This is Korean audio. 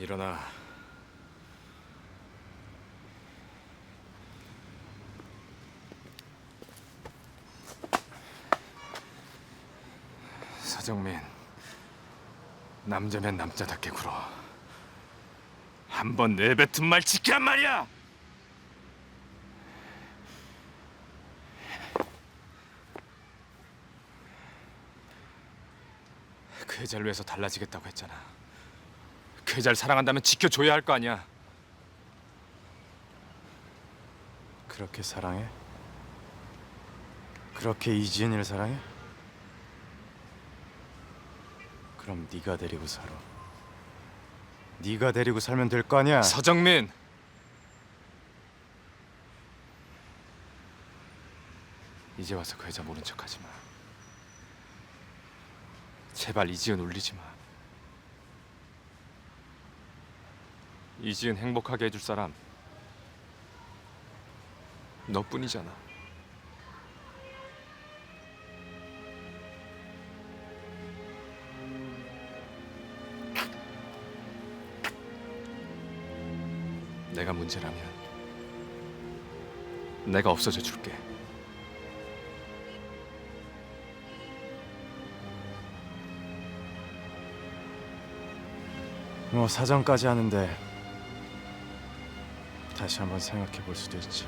일어나. 서정민, 남자면 남자답게 굴어. 한 번 내뱉은 말 지키란 말이야. 그 여자를 위해서 달라지겠다고 했잖아. 그 여자를 사랑한다면 지켜줘야 할 거 아니야. 그렇게 사랑해? 그렇게 이지은이를 사랑해? 그럼 네가 데리고 살아. 네가 데리고 살면 될 거 아니야. 서정민. 이제 와서 그 여자 모른 척하지 마. 제발 이지은 울리지 마. 이지은 행복하게 해줄 사람 너뿐이잖아. 내가 문제라면 내가 없어져 줄게. 뭐 사정까지 하는데 다시 한번 생각해 볼 수도 있지.